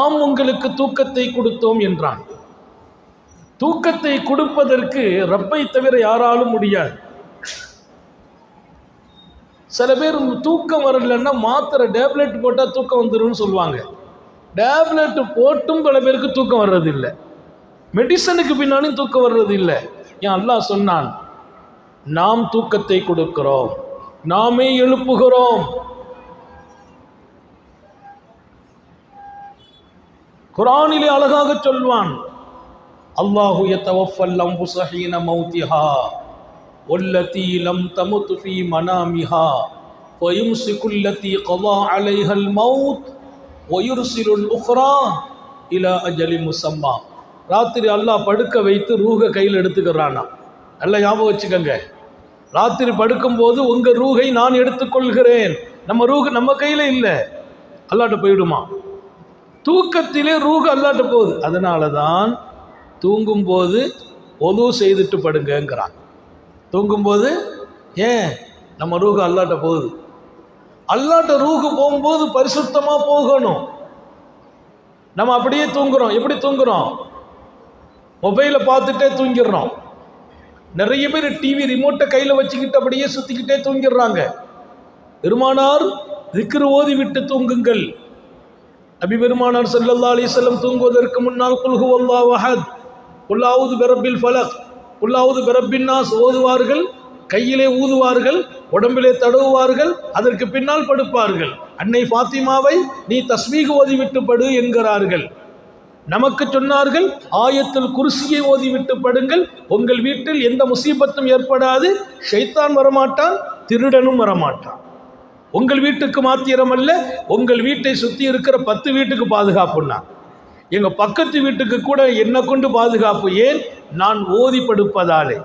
நாம் உங்களுக்கு தூக்கத்தை கொடுத்தோம் என்றான். தூக்கத்தை கொடுப்பதற்கு ரப்பை தவிர யாராலும் முடியாது. சில பேர் தூக்கம் வரலன்னா மாத்திரை டேப்லெட் போட்டால் தூக்கம் வந்துரும்னு சொல்லுவாங்க. டேப்லெட் போட்டும் பல பேருக்கு தூக்கம் வர்றதில்லை. மெடிசனுக்கு பின்னாலும் தூக்கம் வர்றது இல்லை ஏன் அல்லாஹ் சொன்னான் நாம் தூக்கத்தை கொடுக்கிறோம். நாமே எழுப்புகிறோம். குரானிலே அழகாக சொல்வான் அல்லாஹு யத்தவஃபல் அன்ஃபுஸ ஹீன மௌத்திஹா வல்லதி லம் தமுத் ஃபீ மனாமிஹா ويمسك التي قضى عليها الموت ويرسل الأخرى إلى أجل مسمى ராத்திரி அல்லாஹ் படுக்க வைத்து ரூக கையில் எடுத்துக்கிறானா நல்லா ஞாபகம் வச்சுக்கோங்க ராத்திரி படுக்கும்போது உங்கள் ரூகை நான் எடுத்துக்கொள்கிறேன் நம்ம ரூக நம்ம கையில் இல்லை அல்லாட்ட போயிடுமா தூக்கத்திலே ரூக அல்லாட்ட போகுது. அதனால தான் தூங்கும்போது ஒது செய்துட்டு படுங்கிறான் தூங்கும்போது ஏன்? நம்ம ரூக அல்லாட்ட போகுது. அல்லாட்ட ரூகு போகும்போது பரிசுத்தமாக போகணும். நம்ம அப்படியே தூங்குறோம். எப்படி தூங்குறோம்? மொபைலை பார்த்துட்டே தூங்கிடுறோம். நிறைய பேர் டிவி ரிமோட்டை கையில் வச்சுக்கிட்டு அப்படியே சுற்றிக்கிட்டே தூங்கிடுறாங்க. பெருமானார் திக்ரு ஓதி விட்டு தூங்குங்கள். நபி பெருமானார் செல்லல்லா அலி செல்லம் தூங்குவதற்கு முன்னால் குல்ஹு அல்லா வஹத் குல்லாவுது பெரப்பில் ஃபலக் குல்லாவுது பெரப்பின் நாஸ் ஓதுவார்கள் கையிலே ஊதுவார்கள் உடம்பிலே தடவுவார்கள் அதற்கு பின்னால் படுப்பார்கள். அன்னை ஃபாத்திமாவை நீ தஸ்மீக ஓதிவிட்டு படு என்கிறார்கள். நமக்கு சொன்னார்கள் ஆயத்தில் குருசியை ஓதிவிட்டு படுங்கள். உங்கள் வீட்டில் எந்த முசீபத்தும் ஏற்படாது. ஷைத்தான் வரமாட்டான் திருடனும் வரமாட்டான். உங்கள் வீட்டுக்கு மாத்திரமல்ல உங்கள் வீட்டை சுற்றி இருக்கிற பத்து வீட்டுக்கு பாதுகாப்புன்னா எங்கள் பக்கத்து வீட்டுக்கு கூட என்னை கொண்டு பாதுகாப்பு ஏன்? நான் ஓதி படுப்பதாலே.